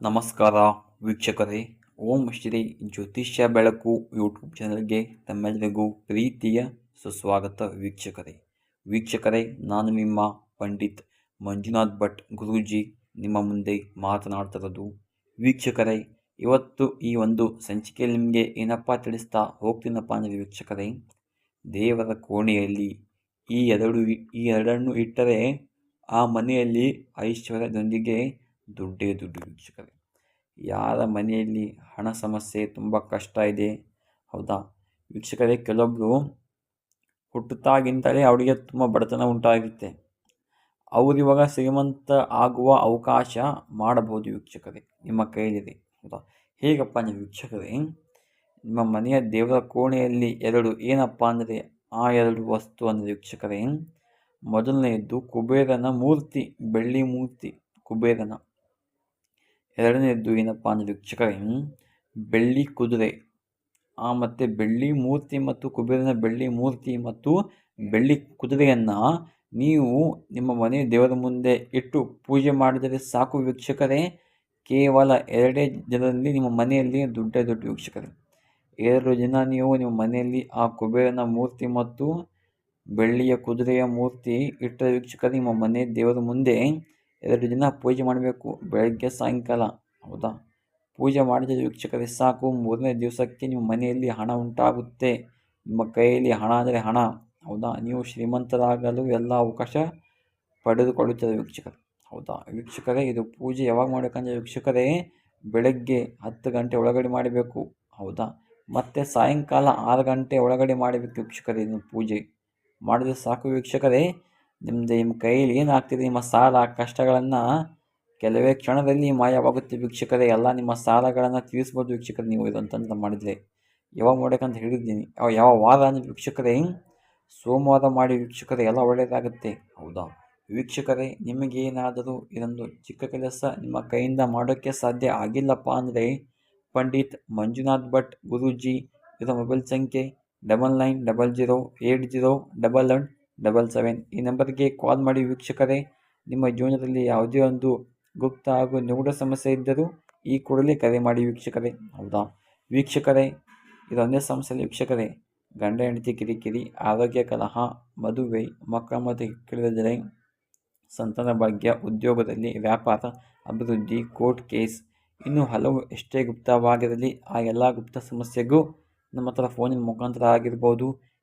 ನಮಸ್ಕಾರ ವೀಕ್ಷಕರೇ. ಓಂ ಶ್ರೀ ಜ್ಯೋತಿಷ್ಯ ಬೆಳಕು ಯೂಟ್ಯೂಬ್ ಚಾನಲ್ಗೆ ತಮ್ಮೆಲ್ಲರಿಗೂ ಪ್ರೀತಿಯ ಸುಸ್ವಾಗತ ವೀಕ್ಷಕರೇ. ವೀಕ್ಷಕರೇ, ನಾನು ನಿಮ್ಮ ಪಂಡಿತ್ ಮಂಜುನಾಥ್ ಭಟ್ ಗುರೂಜಿ ನಿಮ್ಮ ಮುಂದೆ ಮಾತನಾಡ್ತಿರೋದು ವೀಕ್ಷಕರೇ, ಇವತ್ತು ಈ ಒಂದು ಸಂಚಿಕೆಯಲ್ಲಿ ನಿಮಗೆ ಏನಪ್ಪ ತಿಳಿಸ್ತಾ ಹೋಗ್ತೀನಪ್ಪ ಅಂದರೆ ವೀಕ್ಷಕರೇ, ದೇವರ ಕೋಣೆಯಲ್ಲಿ ಈ ಎರಡು ಈ ಎರಡನ್ನು ಇಟ್ಟರೆ ಆ ಮನೆಯಲ್ಲಿ ಐಶ್ವರ್ಯದೊಂದಿಗೆ ದುಡ್ಡೇ ದುಡ್ಡು ವೀಕ್ಷಕರೇ. ಯಾರ ಮನೆಯಲ್ಲಿ ಹಣ ಸಮಸ್ಯೆ ತುಂಬ ಕಷ್ಟ ಇದೆ? ಹೌದಾ? ವೀಕ್ಷಕರೇ ಕೆಲವೊಬ್ಬರು ಹುಟ್ಟುತ್ತಾಗಿಂತಲೇ ಅವರಿಗೆ ತುಂಬ ಬಡತನ ಉಂಟಾಗಿರುತ್ತೆ. ಅವರಿವಾಗ ಶ್ರೀಮಂತ ಆಗುವ ಅವಕಾಶ ಮಾಡಬಹುದು ವೀಕ್ಷಕರೇ, ನಿಮ್ಮ ಕೈಲಿದೆ ಹೌದಾ? ಹೇಗಪ್ಪ ನೀವು ವೀಕ್ಷಕರೇ? ನಿಮ್ಮ ಮನೆಯ ದೇವರ ಕೋಣೆಯಲ್ಲಿ ಎರಡು ಏನಪ್ಪ ಅಂದರೆ, ಆ ಎರಡು ವಸ್ತು ಅಂದರೆ ವೀಕ್ಷಕರೇ, ಮೊದಲನೆಯದ್ದು ಕುಬೇರನ ಮೂರ್ತಿ, ಬೆಳ್ಳಿ ಮೂರ್ತಿ, ಕುಬೇರನ. ಎರಡನೇದ್ದು ಏನಪ್ಪ ಅಂದರೆ ವೀಕ್ಷಕ ಬೆಳ್ಳಿ ಕುದುರೆ. ಆ ಮತ್ತು ಬೆಳ್ಳಿ ಮೂರ್ತಿ ಮತ್ತು ಕುಬೇರನ ಬೆಳ್ಳಿ ಮೂರ್ತಿ ಮತ್ತು ಬೆಳ್ಳಿ ಕುದುರೆಯನ್ನು ನೀವು ನಿಮ್ಮ ಮನೆ ದೇವರ ಮುಂದೆ ಇಟ್ಟು ಪೂಜೆ ಮಾಡಿದರೆ ಸಾಕು ವೀಕ್ಷಕರೇ. ಕೇವಲ ಎರಡೇ ಜನರಲ್ಲಿ ನಿಮ್ಮ ಮನೆಯಲ್ಲಿ ದೊಡ್ಡ ದೊಡ್ಡ ವೀಕ್ಷಕರೇ. ಎರಡು ದಿನ ನೀವು ನಿಮ್ಮ ಮನೆಯಲ್ಲಿ ಆ ಕುಬೇರನ ಮೂರ್ತಿ ಮತ್ತು ಬೆಳ್ಳಿಯ ಕುದುರೆಯ ಮೂರ್ತಿ ಇಟ್ಟ ವೀಕ್ಷಕರೇ, ನಿಮ್ಮ ಮನೆ ದೇವರ ಮುಂದೆ ಎರಡು ದಿನ ಪೂಜೆ ಮಾಡಬೇಕು. ಬೆಳಗ್ಗೆ, ಸಾಯಂಕಾಲ. ಹೌದಾ? ಪೂಜೆ ಮಾಡಿದ ವೀಕ್ಷಕರೇ, ಸಾಕು. ಮೂರನೇ ದಿವಸಕ್ಕೆ ನಿಮ್ಮ ಮನೆಯಲ್ಲಿ ಹಣ ಉಂಟಾಗುತ್ತೆ. ನಿಮ್ಮ ಕೈಯಲ್ಲಿ ಹಣ ಅಂದರೆ ಹಣ. ಹೌದಾ? ನೀವು ಶ್ರೀಮಂತರಾಗಲು ಎಲ್ಲ ಅವಕಾಶ ಪಡೆದುಕೊಳ್ಳುತ್ತದೆ ವೀಕ್ಷಕರು. ಹೌದಾ? ವೀಕ್ಷಕರೇ, ಇದು ಪೂಜೆ ಯಾವಾಗ ಮಾಡಬೇಕಂದ್ರೆ ವೀಕ್ಷಕರೇ, ಬೆಳಗ್ಗೆ ಹತ್ತು ಗಂಟೆ ಒಳಗಡೆ ಮಾಡಬೇಕು. ಹೌದಾ? ಮತ್ತು ಸಾಯಂಕಾಲ ಆರು ಗಂಟೆ ಒಳಗಡೆ ಮಾಡಬೇಕು ವೀಕ್ಷಕರೇ ಇದನ್ನು ಪೂಜೆ. ಮಾಡಿದ್ರೆ ಸಾಕು ವೀಕ್ಷಕರೇ. ನಿಮ್ಮದು ನಿಮ್ಮ ಕೈಯಲ್ಲಿ ಏನಾಗ್ತಿದೆ, ನಿಮ್ಮ ಸಾಲ ಕಷ್ಟಗಳನ್ನು ಕೆಲವೇ ಕ್ಷಣದಲ್ಲಿ ಮಾಯವಾಗುತ್ತೆ ವೀಕ್ಷಕರೇ. ಎಲ್ಲ ನಿಮ್ಮ ಸಾಲಗಳನ್ನು ತೀರಿಸ್ಬೋದು ವೀಕ್ಷಕರೇ ನೀವು ಇದಂತಂತ ಮಾಡಿದರೆ. ಯಾವಾಗ ಮಾಡಬೇಕಂತ ಹೇಳಿದ್ದೀನಿ. ಯಾವ ವಾರ ಅಂದರೆ ವೀಕ್ಷಕರೇ, ಸೋಮವಾರ ಮಾಡಿ ವೀಕ್ಷಕರೇ, ಎಲ್ಲ ಒಳ್ಳೆಯದಾಗುತ್ತೆ. ಹೌದಾ? ವೀಕ್ಷಕರೇ ನಿಮಗೇನಾದರೂ ಇದೊಂದು ಚಿಕ್ಕ ಕೆಲಸ ನಿಮ್ಮ ಕೈಯಿಂದ ಮಾಡೋಕ್ಕೆ ಸಾಧ್ಯ ಆಗಿಲ್ಲಪ್ಪ ಅಂದರೆ ಪಂಡಿತ್ ಮಂಜುನಾಥ್ ಭಟ್ ಗುರೂಜಿ, ಇದರ ಮೊಬೈಲ್ ಸಂಖ್ಯೆ double nine double zero eight zero double one double seven ಈ ನಂಬರ್ಗೆ ಕಾಲ್ ಮಾಡಿ ವೀಕ್ಷಕರೇ, ನಿಮ್ಮ ಜೀವನದಲ್ಲಿ ಯಾವುದೇ ಒಂದು ಗುಪ್ತ ಹಾಗೂ ನಿಗೂಢ ಸಮಸ್ಯೆ ಇದ್ದರೂ ಈ ಕೂಡಲೇ ಕರೆ ಮಾಡಿ ವೀಕ್ಷಕರೇ. ಹೌದಾ? ವೀಕ್ಷಕರೇ ಇದೊಂದೇ ಸಮಸ್ಯೆ ವೀಕ್ಷಕರೇ, ಗಂಡ, ಹೆಂಡತಿ, ಕಿರಿಕಿರಿ, ಆರೋಗ್ಯ, ಕಲಹ, ಮದುವೆ, ಮಕ್ಕಳ ಮತ್ತು ಜನ ಸಂತಾನ ಭಾಗ್ಯ, ಉದ್ಯೋಗದಲ್ಲಿ ವ್ಯಾಪಾರ, ಅಭಿವೃದ್ಧಿ, ಕೋರ್ಟ್ ಕೇಸ್, ಇನ್ನೂ ಹಲವು ಎಷ್ಟೇ ಗುಪ್ತವಾಗಿರಲಿ, ಆ ಎಲ್ಲ ಗುಪ್ತ ಸಮಸ್ಯೆಗೂ ನಮ್ಮ ಹತ್ರ ಫೋನಿನ ಮುಖಾಂತರ ಆಗಿರ್ಬೋದು.